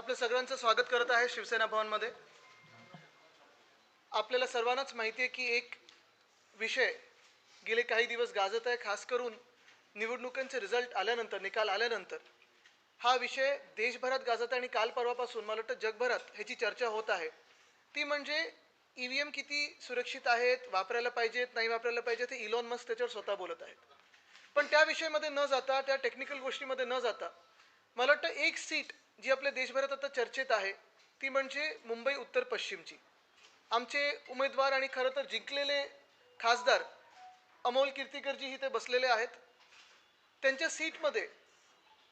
आपलं सगळ्यांचं स्वागत करत आहे शिवसेना भवनमध्ये. आपल्याला सर्वांनाच माहिती आहे की एक विषय गेले काही दिवस गाजत आहे खास करून निवडणुकांचे रिझल्ट आल्यानंतर निकाल आल्यानंतर. हा विषय देशभरात गाजत आहे आणि काल परवापासून मला वाटतं जगभरात ह्याची चर्चा होत आहे. ती म्हणजे ई व्ही एम किती सुरक्षित आहेत वापरायला पाहिजेत नाही वापरायला पाहिजेत हे इलॉन मस्क त्याच्यावर स्वतः बोलत आहेत. पण त्या विषयामध्ये न जाता त्या टेक्निकल गोष्टीमध्ये न जाता मला वाटतं एक सीट जी आपल्या देशभरात आता चर्चेत आहे ती म्हणजे मुंबई उत्तर पश्चिमची. आमचे उमेदवार आणि खरं तर जिंकलेले खासदार अमोल कीर्तिकरजी इथे बसलेले आहेत. त्यांच्या सीटमध्ये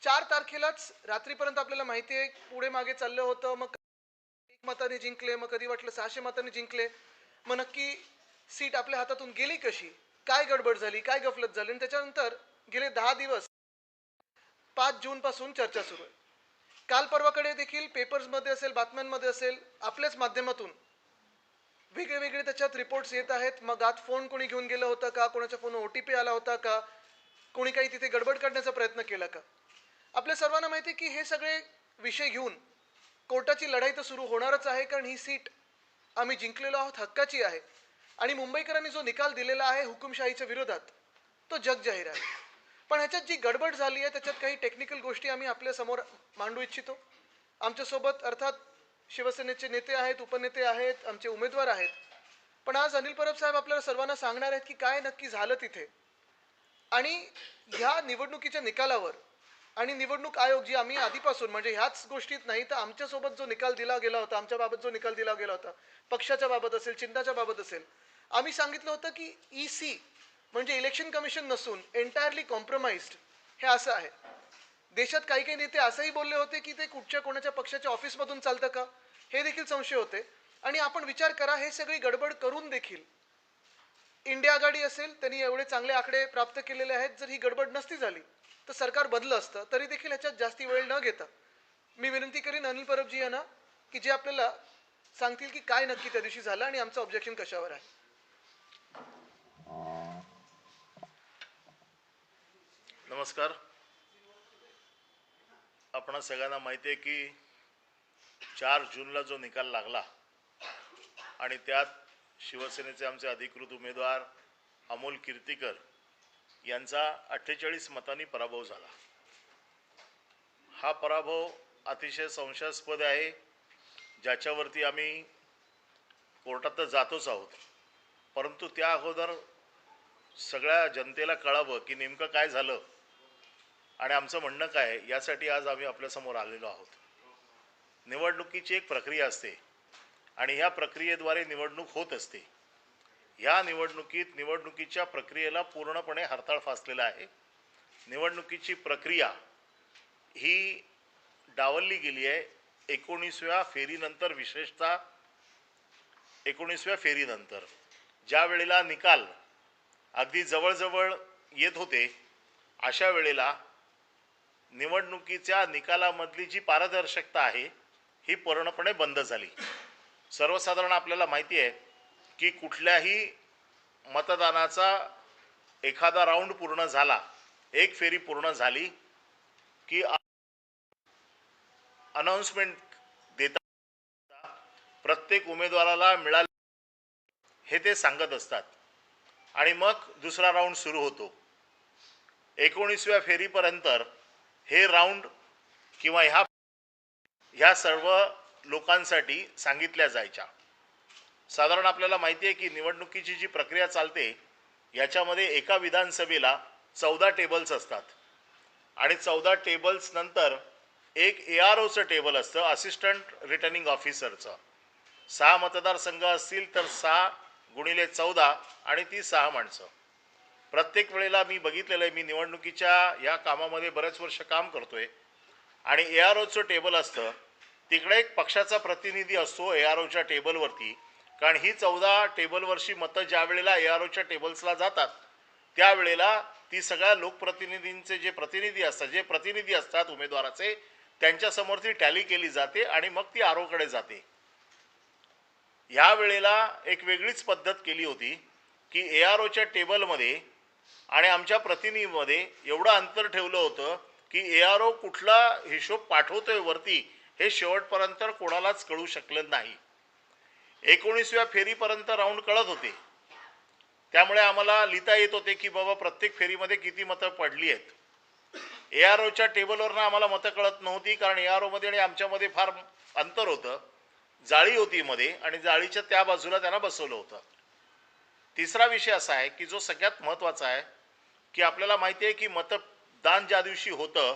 चार तारखेलाच रात्रीपर्यंत आपल्याला माहिती आहे पुढे मागे चाललं होतं मग एक मताने जिंकले मग कधी वाटलं सहाशे मताने जिंकले. मग नक्की सीट आपल्या हातातून गेली कशी? काय गडबड झाली? काय गफलत झाली? आणि त्याच्यानंतर गेले दहा दिवस पाच जून पासून चर्चा सुरू आहे. काल परवाकडे देखील पेपर्समध्ये असेल बातम्यांमध्ये असेल आपल्याच माध्यमातून वेगळे वेगळे त्याच्यात रिपोर्ट्स येत आहेत. मग आत फोन कोणी घेऊन गेला होता का? कोणाच्या फोन ओ टी पी आला होता का? कोणी काही तिथे गडबड करण्याचा प्रयत्न केला का? आपल्या सर्वांना माहिती आहे की हे सगळे विषय घेऊन कोर्टाची लढाई तर सुरू होणारच आहे कारण ही सीट आम्ही जिंकलेलो आहोत हक्काची आहे. आणि मुंबईकरांनी जो निकाल दिलेला आहे हुकुमशाहीच्या विरोधात तो जग जाहीर आहे. पण ह्याच्यात जी गडबड झाली आहे त्याच्यात काही टेक्निकल गोष्टी आम्ही आपल्यासमोर मांडू इच्छितो. आमच्यासोबत अर्थात शिवसेनेचे नेते आहेत उपनेते आहेत आमचे उमेदवार आहेत. पण आज अनिल परब साहेब आपल्याला सर्वांना सांगणार आहेत की काय नक्की झालं तिथे. आणि ह्या निवडणुकीच्या निकालावर आणि निवडणूक आयोग जी आम्ही आधीपासून म्हणजे ह्याच गोष्टीत नाही तर आमच्यासोबत जो निकाल दिला गेला होता आमच्या बाबत जो निकाल दिला गेला होता पक्षाच्या बाबत असेल चिन्हाच्या बाबत असेल आम्ही सांगितलं होतं की ई सी म्हणजे इलेक्शन कमिशन नसून एंटायरली कॉम्प्रोमाइज्ड हे असं आहे. देशात काही काही नेते असंही बोलले होते की ते कुठच्या कोणाच्या पक्षाच्या ऑफिसमधून चालतं का? हे देखील संशय होते. आणि आपण विचार करा हे सगळी गडबड करून देखील इंडिया आघाडी असेल त्यांनी एवढे चांगले आकडे प्राप्त केलेले आहेत जर ही गडबड नसती झाली तर सरकार बदलं असतं तरी देखील ह्याच्यात जास्ती वेळ न घेता. मी विनंती करीन अनिल परबजी यांना की जे आपल्याला सांगतील की काय नक्की त्या दिवशी झालं आणि आमचं ऑब्जेक्शन कशावर आहे. नमस्कार. आपण सगळ्यांना माहिती आहे की चार जूनला जो निकाल लागला आणि त्यात शिवसेनेचे आमचे अधिकृत उमेदवार अमोल कीर्तीकर यांचा अठ्ठेचाळीस मतांनी पराभव झाला. हा पराभव अतिशय संशयास्पद आहे ज्याच्यावरती आम्ही कोर्टात तर जातोच आहोत. परंतु त्या अगोदर सगळ्या जनतेला कळावं की नेमकं काय झालं आणि आमचं म्हणणं काय यासाठी आज आम्ही आपल्यासमोर आलेलो आहोत. निवडणुकीची एक प्रक्रिया असते आणि ह्या प्रक्रियेद्वारे निवडणूक होत असते. ह्या निवडणुकीत निवडणुकीच्या प्रक्रियेला पूर्णपणे हरताळ फासलेला आहे. निवडणुकीची प्रक्रिया ही डावलली गेली आहे एकोणीसव्या फेरीनंतर विशेषतः एकोणीसव्या फेरीनंतर. ज्या वेळेला निकाल अगदी जवळजवळ येत होते अशा वेळेला निवडणुकीच्या निकालामधली जी पारदर्शकता आहे ही पूर्णपणे बंद झाली. सर्वसाधारण आपल्याला माहिती आहे की कुठल्याही मतदानाचा एखादा राऊंड पूर्ण झाला एक फेरी पूर्ण झाली की अनाऊन्समेंट देता प्रत्येक उमेदवाराला मिळाले हे ते सांगत असतात. आणि मग दुसरा राऊंड सुरू होतो. एकोणीसव्या फेरीपर्यंत हे राऊंड किंवा ह्या ह्या सर्व लोकांसाठी सांगितल्या जायच्या. साधारण आपल्याला माहिती आहे की निवडणुकीची जी प्रक्रिया चालते याच्यामध्ये एका विधानसभेला चौदा टेबल्स असतात. आणि चौदा टेबल्स नंतर एक ए आर ओचं टेबल असतं असिस्टंट रिटर्निंग ऑफिसरचं सहा मतदारसंघ असतील तर सहा गुणिले चौदा आणि ती सहा माणसं. प्रत्येक वेळेला मी बघितलेलं आहे मी निवडणुकीच्या या कामामध्ये बरेच वर्ष काम करतोय. आणि ए आर ओचं टेबल असतं तिकडे एक पक्षाचा प्रतिनिधी असतो ए आर ओच्या टेबलवरती कारण ही चौदा टेबलवरची मतं ज्या वेळेला ए आर ओच्या टेबल्सला जातात त्यावेळेला ती सगळ्या लोकप्रतिनिधींचे जे प्रतिनिधी असतात जे प्रतिनिधी असतात उमेदवाराचे त्यांच्यासमोर ती टॅली केली जाते आणि मग ती आरोकडे जाते. ह्या वेळेला एक वेगळीच पद्धत केली होती की ए आर ओच्या टेबलमध्ये आणि आमच्या प्रतिनिधीमध्ये एवढं अंतर ठेवलं होतं की ए आर ओ कुठला हिशोब पाठवतोय वरती हे शेवटपर्यंत कोणालाच कळू शकलं नाही. एकोणीसव्या फेरीपर्यंत राऊंड कळत होते. त्यामुळे आम्हाला लिहिता येत होते की बाबा प्रत्येक फेरीमध्ये किती मतं पडली आहेत. ए आर ओच्या टेबलवरनं आम्हाला मतं कळत नव्हती कारण ए आर ओमध्ये आणि आमच्यामध्ये फार अंतर होतं. जाळी होती मध्ये आणि जाळीच्या त्या बाजूला त्यांना बसवलं होतं. तिसरा विषय असा आहे की जो सगळ्यात महत्त्वाचा आहे की आपल्याला माहिती आहे की मतदान ज्या दिवशी होतं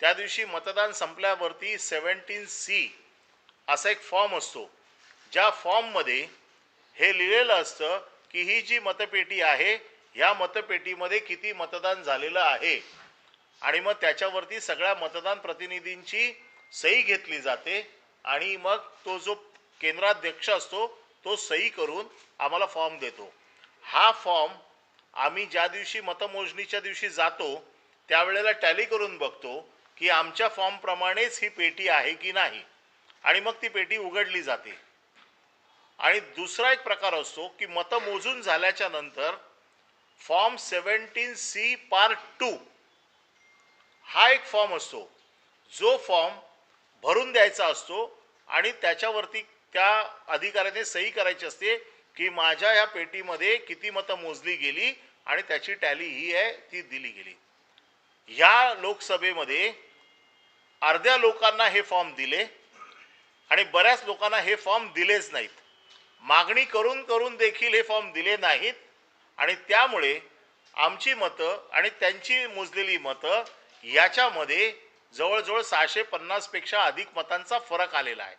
त्या दिवशी मतदान संपल्यावरती सेवन्टीन सी असा एक फॉर्म असतो. ज्या फॉर्ममध्ये हे लिहिलेलं असतं की ही जी मतपेटी आहे ह्या मतपेटीमध्ये किती मतदान झालेलं आहे. आणि मग त्याच्यावरती सगळ्या मतदान प्रतिनिधींची सही घेतली जाते आणि मग तो जो केंद्राध्यक्ष असतो तो सही करून आम्हाला फॉर्म देतो. हा फॉर्म आम्ही ज्या दिवशी मतमोजणीच्या दिवशी जातो त्यावेळेला टॅली करून बघतो की आमच्या फॉर्मप्रमाणेच ही पेटी आहे की नाही. आणि मग ती पेटी उघडली जाते. आणि दुसरा एक प्रकार असतो की मतं मोजून झाल्याच्यानंतर form seventeen C part two हा एक फॉर्म असतो. जो फॉर्म भरून द्यायचा असतो आणि त्याच्यावरती त्या अधिकाऱ्याने सही करायची असते की माझ्या या पेटीमध्ये किती मतं मोजली गेली आणि त्याची टॅली ही आहे ती दिली गेली. या लोकसभेमध्ये अर्ध्या लोकांना हे फॉर्म दिले आणि बऱ्याच लोकांना हे फॉर्म दिलेच नाहीत. मागणी करून करून देखील हे फॉर्म दिले नाहीत आणि त्यामुळे आमची मतं आणि त्यांची मोजलेली मतं याच्यामध्ये जवळजवळ सहाशे पन्नासपेक्षा अधिक मतांचा फरक आलेला आहे.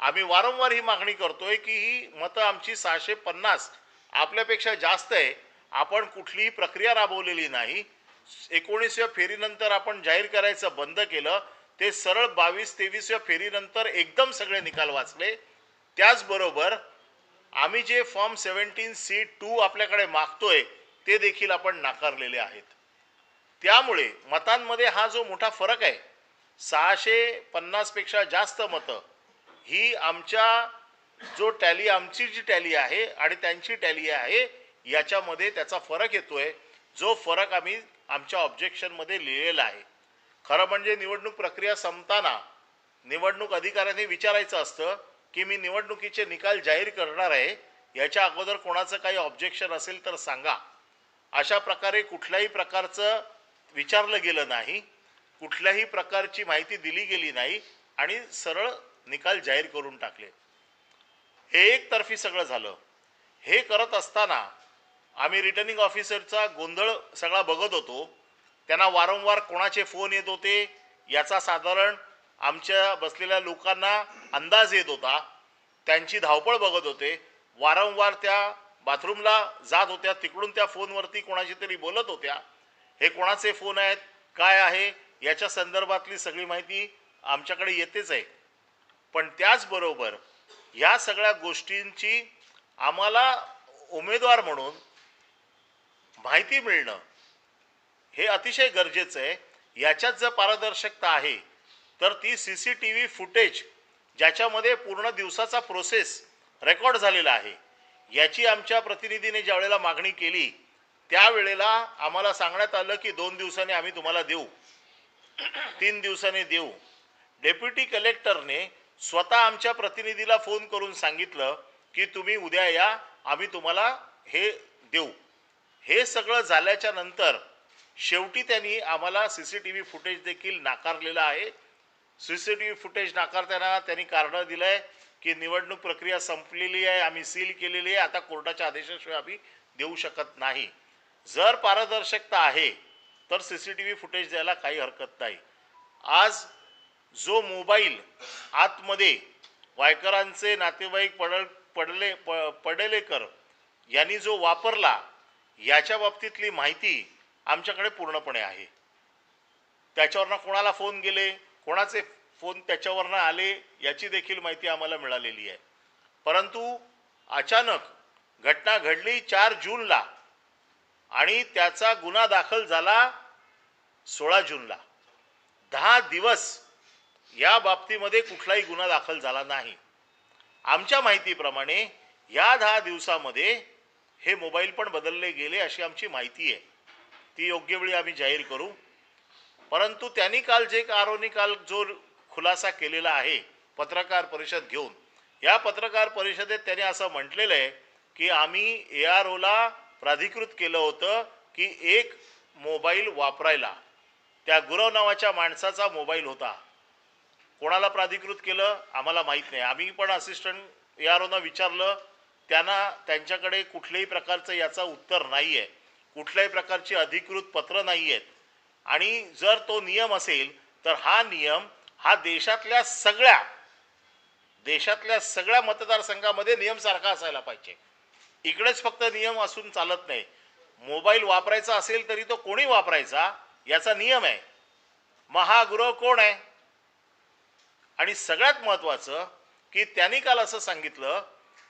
आम्ही वारंवार ही मागणी करतोय की ही मतं आमची सहाशे पन्नास आपल्यापेक्षा जास्त आहे. आपण कुठलीही प्रक्रिया राबवलेली नाही. एकोणीसव्या फेरीनंतर आपण जाहीर करायचं बंद केलं. ते सरळ बावीस तेवीसव्या फेरीनंतर एकदम सगळे निकाल वाचले. त्याचबरोबर आम्ही जे फॉर्म सेवन्टीन सी टू आपल्याकडे मागतोय ते देखील आपण नाकारलेले आहेत. त्यामुळे मतांमध्ये हा जो मोठा फरक आहे सहाशे पन्नासपेक्षा जास्त मतं ही आमच्या जो टॅली आमची जी टॅली आहे आणि त्यांची टॅली आहे याच्यामध्ये त्याचा फरक येतोय जो फरक आम्ही आमच्या ऑब्जेक्शनमध्ये लिहिलेला आहे. खरं म्हणजे निवडणूक प्रक्रिया संपताना निवडणूक अधिकाऱ्यांनी विचारायचं असतं की मी निवडणुकीचे निकाल जाहीर करणार आहे याच्या अगोदर कोणाचं काही ऑब्जेक्शन असेल तर सांगा. अशा प्रकारे कुठल्याही प्रकारचं विचारलं गेलं नाही कुठल्याही प्रकारची माहिती दिली गेली नाही आणि सरळ निकाल जाहीर करून टाकले. हे एकतर्फी सगळं झालं. हे करत असताना आम्ही रिटर्निंग ऑफिसरचा गोंधळ सगळा बघत होतो. त्यांना वारंवार कोणाचे फोन येत होते याचा साधारण आमच्या बसलेल्या लोकांना अंदाज येत होता. त्यांची धावपळ बघत होते. वारंवार त्या बाथरूमला जात होत्या. तिकडून त्या फोनवरती कोणाशी तरी बोलत होत्या. हे कोणाचे फोन आहेत? काय आहे? याच्या संदर्भातली सगळी माहिती आमच्याकडे येतेच आहे. पण त्याचबरोबर या सगळ्या गोष्टींची आम्हाला उमेदवार म्हणून माहिती मिळणं हे अतिशय गरजेचं आहे. याच्यात जर पारदर्शकता आहे तर ती C C T V footage ज्याच्यामध्ये पूर्ण दिवसाचा प्रोसेस रेकॉर्ड झालेला आहे याची आमच्या प्रतिनिधीने ज्यावेळेला मागणी केली त्यावेळेला आम्हाला सांगण्यात आलं की दोन दिवसांनी आम्ही तुम्हाला देऊ. तीन दिवसांनी देऊ. डेप्युटी कलेक्टरने स्वतः आमच्या प्रतिनिधीला फोन करून सांगितलं की तुम्ही उद्या या आम्ही तुम्हाला हे देऊ. हे सगळं झाल्याच्यानंतर शेवटी त्यांनी आम्हाला C C T V footage देखील नाकारलेलं आहे. C C T V footage नाकारताना त्यांनी कारणं दिलं आहे की निवडणूक प्रक्रिया संपलेली आहे आम्ही सील केलेली आहे आता कोर्टाच्या आदेशाशिवाय आम्ही देऊ शकत नाही. जर पारदर्शकता आहे तर C C T V footage द्यायला काही हरकत नाही. आज जो मोबाईल आतमध्ये वायकरांचे नातेवाईक पडल पडले प पडलेकर यांनी जो वापरला याच्या बाबतीतली माहिती आमच्याकडे पूर्णपणे आहे. त्याच्यावरनं कोणाला फोन गेले कोणाचे फोन त्याच्यावरनं आले याची देखील माहिती आम्हाला मिळालेली आहे. परंतु अचानक घटना घडली चार जूनला आणि त्याचा गुन्हा दाखल झाला सोळा जूनला. दहा दिवस या बाबतीमध्ये कुठलाही गुन्हा दाखल झाला नाही. आमच्या माहितीप्रमाणे या दहा दिवसामध्ये हे मोबाईल पण बदलले गेले अशी आमची माहिती आहे. ती योग्य वेळी आम्ही जाहीर करू. परंतु त्यांनी काल जे आरोनी काल जो खुलासा केलेला आहे पत्रकार परिषद घेऊन या पत्रकार परिषदेत त्याने असं म्हटलेलं आहे की आम्ही ए आर ओला प्राधिकृत केलं होतं की एक मोबाईल वापरायला. त्या गुरव नावाच्या माणसाचा मोबाईल होता. कोणाला प्राधिकृत केलं आम्हाला माहीत नाही. आम्ही पण असिस्टंट ए आर विचारलं त्यांना त्यांच्याकडे कुठल्याही प्रकारचं याचं उत्तर नाही आहे कुठल्याही प्रकारची अधिकृत पत्र नाही आहेत आणि जर तो नियम असेल तर हा नियम हा देशातल्या सगळ्या देशातल्या सगळ्या मतदारसंघामध्ये नियम सारखा असायला पाहिजे. इकडेच फक्त नियम असून चालत नाही. मोबाईल वापरायचा असेल तरी तो कोणी वापरायचा? याचा नियम आहे. महागृह कोण आहे? आणि सगळ्यात महत्त्वाचं की त्यांनी काल असं सांगितलं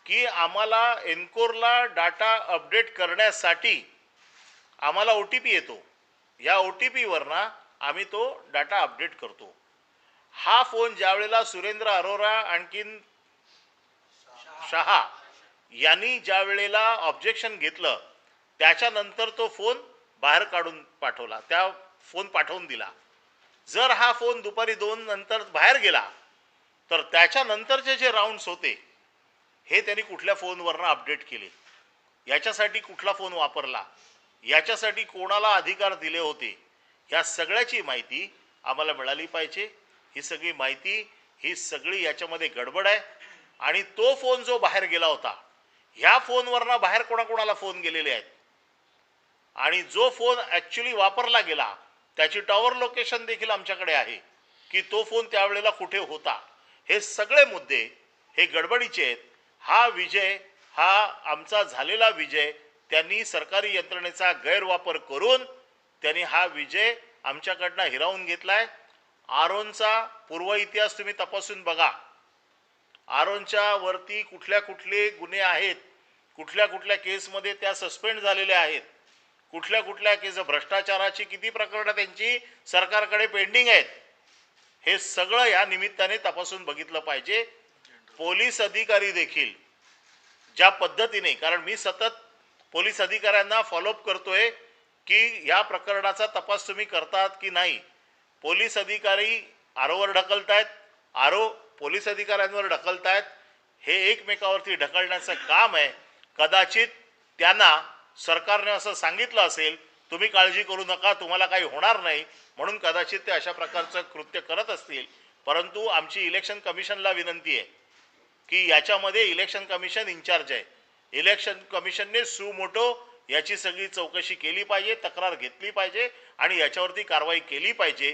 की आम्हाला एनकोरला डाटा अपडेट करण्यासाठी आम्हाला ओ टी पी येतो. या ओ टी पीवरनं आम्ही तो डाटा अपडेट करतो. हा फोन ज्यावेळेला सुरेंद्र अरोरा आणखीन शहा यांनी ज्या वेळेला ऑब्जेक्शन घेतलं त्याच्यानंतर तो फोन बाहेर काढून पाठवला त्या फोन पाठवून दिला. जर हा फोन दुपारी दोन नंतर बाहेर गेला तर त्याच्यानंतरचे जे राऊंड्स होते हे त्यांनी कुठल्या फोनवरनं अपडेट केले? याच्यासाठी कुठला फोन वापरला? याच्यासाठी कोणाला अधिकार दिले होते? या सगळ्याची माहिती आम्हाला मिळाली पाहिजे. ही सगळी माहिती ही सगळी याच्यामध्ये गडबड आहे. आणि तो फोन जो बाहेर गेला होता ह्या फोनवरनं बाहेर कोणाकोणाला फोन गेलेले आहेत? आणि जो फोन ॲक्च्युली वापरला गेला त्याची टॉवर लोकेशन देखील आमच्याकडे आहे की तो फोन त्यावेळेला कुठे होता? हे सगळे मुद्दे हे गडबडीचे आहेत. हा विजय हा आमचा झालेला विजय त्यांनी सरकारी यंत्रणेचा गैरवापर करून त्यांनी हा विजय आमच्याकडनं हिरावून घेतलाय. आरोनचा पूर्व इतिहास तुम्ही तपासून बघा. आरोनच्या वरती कुठल्या कुठले गुन्हे आहेत कुठल्या कुठल्या केसमध्ये त्या सस्पेंड झालेल्या आहेत कुठल्या कुठल्या केस भ्रष्टाचाराची किती प्रकरणं त्यांची सरकारकडे पेंडिंग आहेत. हे सगळं या निमित्ताने तपासून बघितलं पाहिजे. पोलीस अधिकारी देखील ज्या पद्धतीने कारण मी सतत पोलीस अधिकाऱ्यांना फॉलोअप करतोय की या प्रकरणाचा तपास तुम्ही करतात की नाही. पोलीस अधिकारी आरोवर ढकलतायत आरो पोलीस अधिकाऱ्यांवर ढकलतायत. हे एकमेकावरती ढकलण्याचं काम आहे. कदाचित त्यांना सरकारने असं सांगितलं असेल तुम्ही काळजी करू नका तुम्हाला काही होणार नाही. म्हणून कदाचित ते अशा प्रकारचं कृत्य करत असतील. परंतु आमची इलेक्शन कमिशनला विनंती आहे की याच्यामध्ये इलेक्शन कमिशन इन्चार्ज आहे. इलेक्शन कमिशनने सुमोटो याची सगळी चौकशी केली पाहिजे तक्रार घेतली पाहिजे आणि याच्यावरती कारवाई केली पाहिजे.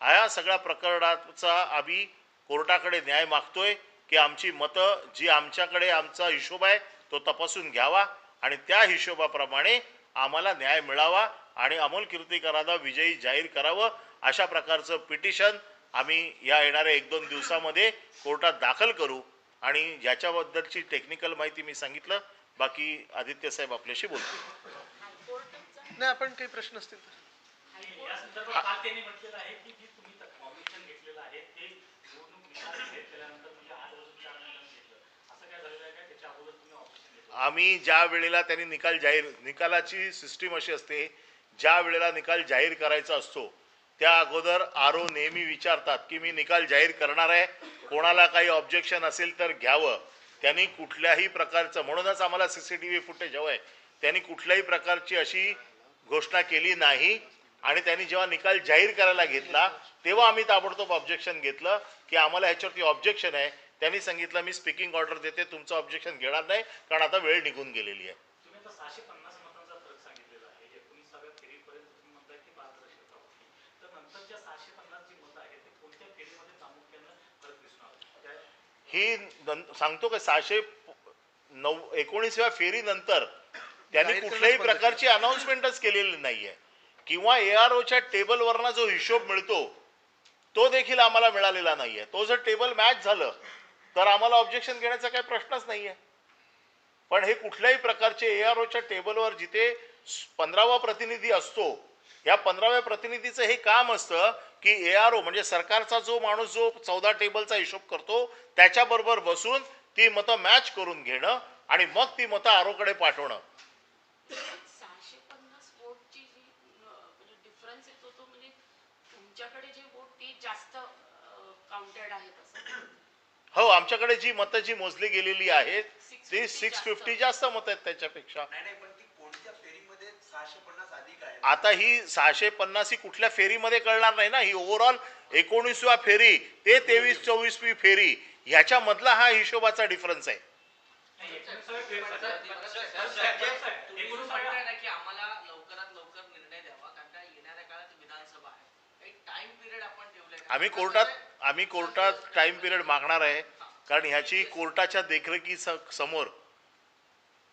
या सगळ्या प्रकरणाचा आम्ही कोर्टाकडे न्याय मागतोय की आमची मतं जी आमच्याकडे आमचा हिशोब आहे तो तपासून घ्यावा आणि त्या हिशोबाप्रमाणे आम्हाला न्याय मिळावा आणि अमोल कीर्तीकरांना विजयी जाहीर करावं अशा प्रकारचं पिटिशन आम्ही या येणाऱ्या एक दोन दिवसामध्ये कोर्टात दाखल करू आणि याच्याबद्दलची टेक्निकल माहिती मी सांगितलं. बाकी आदित्य साहेब आपल्याशी बोलतील. नाही आपण काही प्रश्न असतील तर. या संदर्भात काल त्यांनी म्हटलेलं आहे की जी तुम्ही घेतलेलं आहे ते निवडणूक निकाल जाहीर केल्यानंतर म्हणजे आज रोजी चार महिन्यांनी घेतलं असं काय झालेलं आहे का त्याच्या अगोदर तुम्ही ऑब्जेक्शन घेतलं आम्ही ज्या वेळेला त्यांनी निकाल जाहीर निकालाची सिस्टीम अशी असते ज्या वेळेला निकाल जाहीर करायचा असतो त्या अगोदर आरो नेहमी विचारतात की मी निकाल जाहीर करणार आहे कोणाला काही ऑब्जेक्शन असेल तर घ्यावं. त्यांनी कुठल्याही प्रकारचं म्हणूनच आम्हाला C C T V footage हवं आहे त्यांनी कुठल्याही प्रकारची अशी घोषणा केली नाही. आणि त्यांनी जेव्हा निकाल जाहीर करायला घेतला तेव्हा आम्ही ताबडतोब ऑब्जेक्शन घेतलं की आम्हाला ह्याच्यावरती ऑब्जेक्शन आहे. त्यांनी सांगितलं मी स्पीकिंग ऑर्डर देते तुमचं ऑब्जेक्शन घेणार नाही कारण आता वेळ निघून गेलेली आहे. ही सांगतो का सहाशे नऊ एकोणीसव्या फेरीनंतर त्यांनी कुठल्याही प्रकारची अनाऊन्समेंटच केलेली नाहीये. किंवा ए आर ओच्या टेबलवरना जो हिशोब मिळतो तो देखील आम्हाला मिळालेला नाहीये. तो जर टेबल मॅच झालं तर आम्हाला ऑब्जेक्शन घेण्याचा काही प्रश्नच नाहीये. पण हे कुठल्याही प्रकारचे ए आर ओच्या टेबलवर जिथे पंधरावा प्रतिनिधी असतो या पंधराव्या प्रतिनिधीचं हे काम असतं की ए आर ओ म्हणजे सरकारचा जो माणूस जो चौदा टेबलचा हिशोब करतो त्याच्याबरोबर बसून ती मतं मॅच करून घेणं आणि मग ती मतं आरोकडे पाठवणं. म्हणजे म्हणजे तुमच्याकडे जे वोट ते जास्त काउंटेड आहेत हो आमच्याकडे जी मतं जी मोजली गेलेली आहेत ती 650 सिक्स जास्त. फिफ्टी जास्त मतं आहेत त्याच्यापेक्षा नाही नाही पण ती कोणत्या फेरीमध्ये सहाशे पन्नास अधिक आहे आता ही सहाशे पन्नास ही कुठल्या फेरीमध्ये कळणार नाही ना ही ओव्हरऑल एकोणीसवा फेरी ते तेवीस चोवीसवी फेरी ह्याच्या मधला हा हिशोबाचा डिफरन्स आहे एकोणीसाव्या एकोणीसाव्या-? आम्ही कोर्टात? आम्ही कोर्टात टाइम पिरियड मागणार आहे. कारण ह्याची कोर्टाच्या देखरेखी समोर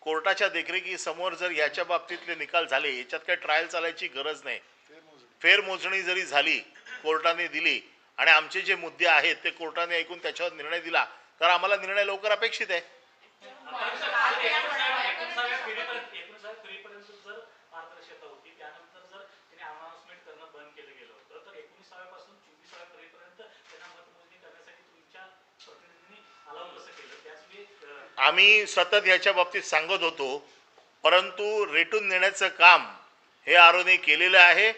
कोर्टाच्या देखरेखी समोर जर याच्या बाबतीतले निकाल झाले याच्यात काही ट्रायल चालायची गरज नाही. फेरमोजणी जरी झाली कोर्टाने दिली आणि आमचे जे मुद्दे आहेत ते कोर्टाने ऐकून त्याच्यावर निर्णय दिला तर आम्हाला निर्णय लवकर अपेक्षित आहे एकोणीसाव्या एकोणीसाव्या फेरीपर्यंत एकोणीसाव्या फेरीपर्यंत जर पारदर्शकता होती त्यानंतर जर त्याने अनाउन्समेंट करणं बंद केलं गेलं होतं तर एकोणीसाव्या पासून चोवीसाव्या फेरीपर्यंत त्यांना मतमोजणी करण्यासाठी तुमच्या प्रतिनिधींनी अलाव कसं केलं त्याच वेळी अं, आम्ही सतत याच्या बाबतीत सांगत होतो परंतु रेटून नेण्याचं काम हे आरोने केलेलं आहे.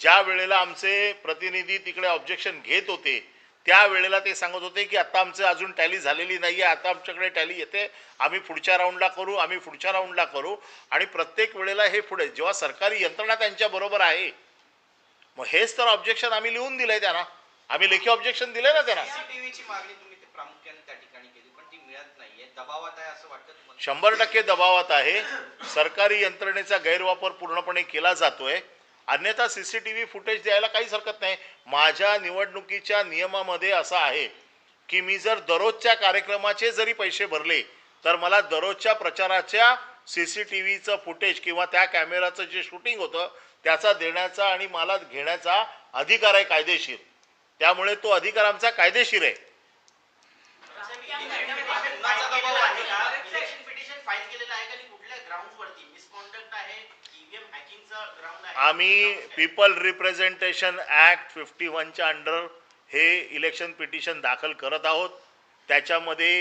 ज्या वेळेला आमचे प्रतिनिधी तिकडे ऑब्जेक्शन घेत होते त्यावेळेला ते सांगत होते की आता आमचं अजून टॅली झालेली नाही आहे आता आमच्याकडे टॅली येते आम्ही पुढच्या राऊंडला करू आम्ही पुढच्या राऊंडला करू. आणि प्रत्येक वेळेला हे पुढे जेव्हा सरकारी यंत्रणा त्यांच्या बरोबर आहे मग हेच तर ऑब्जेक्शन आम्ही लिहून दिलंय त्यांना. आम्ही लेखी ऑब्जेक्शन दिलंय ना त्यांना. शंभर टक्के दबावात आहे. सरकारी यंत्रणेचा गैरवापर पूर्णपणे केला जातोय. अन्यथा सीसीटीव्ही फुटेज द्यायला काहीच हरकत नाही. माझ्या निवडणुकीच्या नियमामध्ये असं आहे की मी जर दररोजच्या कार्यक्रमाचे जरी पैसे भरले तर मला दररोजच्या प्रचाराच्या सीसीटीव्हीचं फुटेज किंवा त्या कॅमेराचं जे शूटिंग होतं त्याचा देण्याचा आणि मला घेण्याचा अधिकार आहे कायदेशीर. त्यामुळे तो अधिकार आमचा कायदेशीर आहे. कुणाचा दबाव आहे का इलेक्शन पिटिशन फाईल केलेलं आहे का आणि कुठल्या ग्राउंड वरती? मिसकॉन्डक्ट आहे ईव्हीएम हॅकिंगचा ग्राउंड आहे. आम्ही पीपल रिप्रेझेंटेशन ऍक्ट फिफ्टी वनच्या अंडर हे इलेक्शन पिटिशन दाखल करत आहोत. त्याच्यामध्ये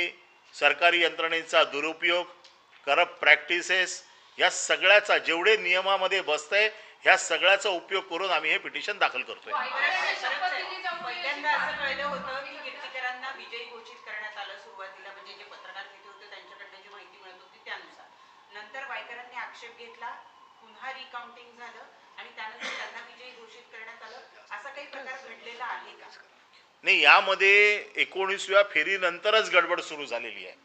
सरकारी यंत्रणेचा दुरुपयोग करप्ट प्रॅक्टिसेस या सगळ्याचा जेवढे नियमामध्ये बसतंय ह्या सगळ्याचा उपयोग करून आम्ही हे पिटिशन दाखल करतोय पहिल्यांदा असं कळलं होतं की कीर्तीकरांना विजयी घोषित करण्यात आलं सुरुवातीला म्हणजे जे पत्रकार तिथे होते त्यांच्याकडनं जी माहिती मिळत होती त्यानुसार नंतर वायकरांनी आक्षेप घेतला. पुन्हा रिकाउंटिंग झालं आणि त्यानंतर त्यांना विजयी घोषित करण्यात आलं. असा काही प्रकार घडलेला आहे का? नाही यामध्ये एकोणीसव्या फेरीनंतरच गडबड सुरू झालेली आहे.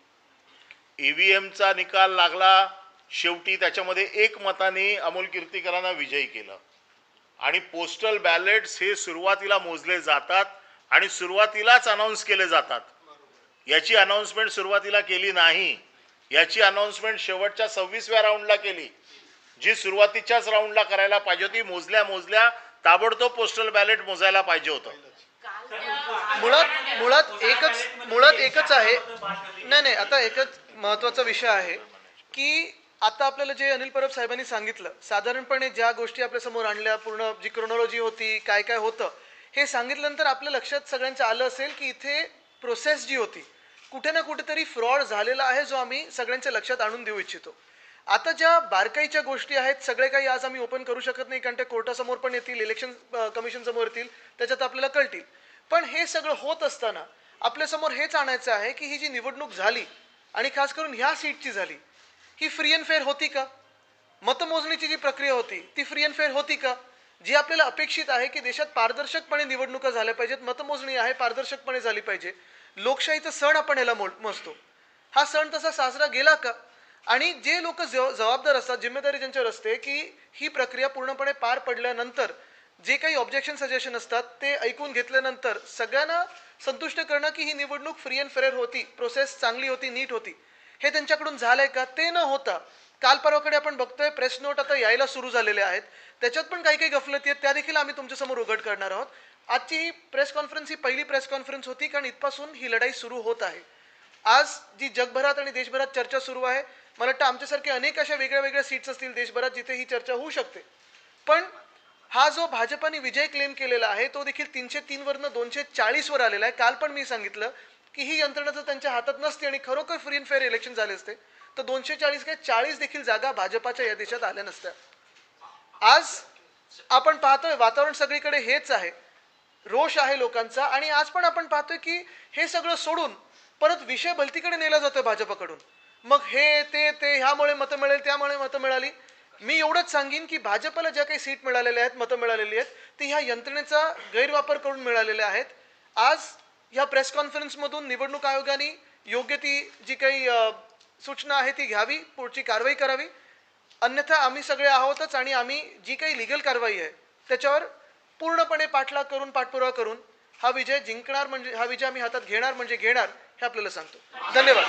ईव्हीएमचा निकाल लागला. शेवटी त्याच्यामध्ये एक मताने अमोल कीर्तीकरांना विजयी केलं. आणि पोस्टल बॅलेट्स हे सुरुवातीला मोजले जातात आणि सुरुवातीलाच अनाऊन्स केले जातात. याची अनाऊन्समेंट सुरुवातीला केली नाही. याची अनाऊन्समेंट शेवटच्या सव्वीसव्या राऊंडला केली. जी सुरुवातीच्याच राऊंडला करायला पाहिजे होती मोजल्या मोजल्या ताबडतोब पोस्टल बॅलेट मोजायला पाहिजे होतं. मुळात मुळात एकच मुळात एकच आहे नाही नाही आता एकच महत्त्वाचा विषय आहे की आता आपल्याला जे अनिल परब साहेबांनी सांगितलं साधारणपणे ज्या गोष्टी आपल्यासमोर आणल्या पूर्ण जी क्रोनॉलॉजी होती काय काय होतं हे सांगितल्यानंतर आपल्या लक्षात सगळ्यांचं आलं असेल की इथे प्रोसेस जी होती कुठे ना कुठेतरी फ्रॉड झालेला आहे जो आम्ही सगळ्यांच्या लक्षात आणून देऊ इच्छितो. आता ज्या बारकाईच्या गोष्टी आहेत सगळे काही आज आम्ही ओपन करू शकत नाही कारण ते कोर्टासमोर पण येतील इलेक्शन कमिशन समोर येतील त्याच्यात आपल्याला कळतील. पण हे सगळं होत असताना आपल्यासमोर हेच आणायचं आहे की ही जी निवडणूक झाली आणि खास करून ह्या सीटची झाली ही फ्री अँड फेअर होती का? मतमोजणीची जी प्रक्रिया होती ती फ्री अँड फेअर होती का? जी आपल्याला अपेक्षित आहे की देशात पारदर्शकपणे निवडणुका झाल्या पाहिजेत मतमोजणी आहे पारदर्शकपणे झाली पाहिजे. लोकशाहीचा सण आपण याला मो- मोजतो. हा सण तसा साजरा गेला का? आणि जे लोक जबाबदार असतात जिम्मेदारी ज्यांच्यावर असते की ही प्रक्रिया पूर्णपणे पार पडल्यानंतर जे काही ऑब्जेक्शन सजेशन असतात ते ऐकून घेतल्यानंतर सगळ्यांना संतुष्ट करणं की ही निवडणूक फ्री अँड फेअर होती प्रोसेस चांगली होती नीट होती हे त्यांच्याकडून झालंय का? ते न होता काल परवाकडे आपण बघतोय प्रेस नोट आता यायला सुरू झालेले आहेत. त्याच्यात पण काही काही गफलती आहेत. त्या देखील आम्ही तुमच्यासमोर उघड करणार आहोत. आजची ही प्रेस कॉन्फरन्स ही पहिली प्रेस कॉन्फरन्स होती कारण इथपासून ही लढाई सुरू होत आहे. आज जी जगभरात आणि देशभरात चर्चा सुरू आहे मला वाटतं आमच्यासारखे अनेक अशा वेगळ्या वेगळ्या सीट्स असतील देशभरात जिथे ही चर्चा होऊ शकते. पण हा जो भाजपाने विजय क्लेम केलेला आहे तो देखील तीनशे तीनवरनं दोनशे चाळीसवर आलेला आहे. काल पण मी सांगितलं की ही यंत्रणा जर त्यांच्या हातात नसते आणि खरोखर फ्री अँड फेअर इलेक्शन झाले असते तर दोनशे चाळीस काय चाळीस देखील जागा भाजपाच्या या देशात आल्या नसत्या. आज आपण पाहतोय वातावरण सगळीकडे हेच आहे. रोष आहे लोकांचा आणि आज पण आपण पाहतोय की हे सगळं सोडून परत विषय भलतीकडे नेला जातोय भाजपकडून. मग हे ते ते ह्यामुळे मतं मिळेल त्यामुळे मतं मिळाली. मी एवढंच सांगेन की भाजपला ज्या काही सीट मिळालेल्या आहेत मतं मिळालेली आहेत ती ह्या यंत्रणेचा गैरवापर करून मिळालेल्या आहेत. आज या प्रेस कॉन्फरन्समधून निवडणूक आयोगाने योग्य ती जी काही सूचना आहे ती घ्यावी पुढची कारवाई करावी. अन्यथा आम्ही सगळे आहोतच आणि आम्ही जी काही लिगल कारवाई आहे त्याच्यावर पूर्णपणे पाठलाग करून पाठपुरावा करून हा विजय जिंकणार म्हणजे हा विजय आम्ही हातात घेणार म्हणजे घेणार हे आपल्याला सांगतो. धन्यवाद.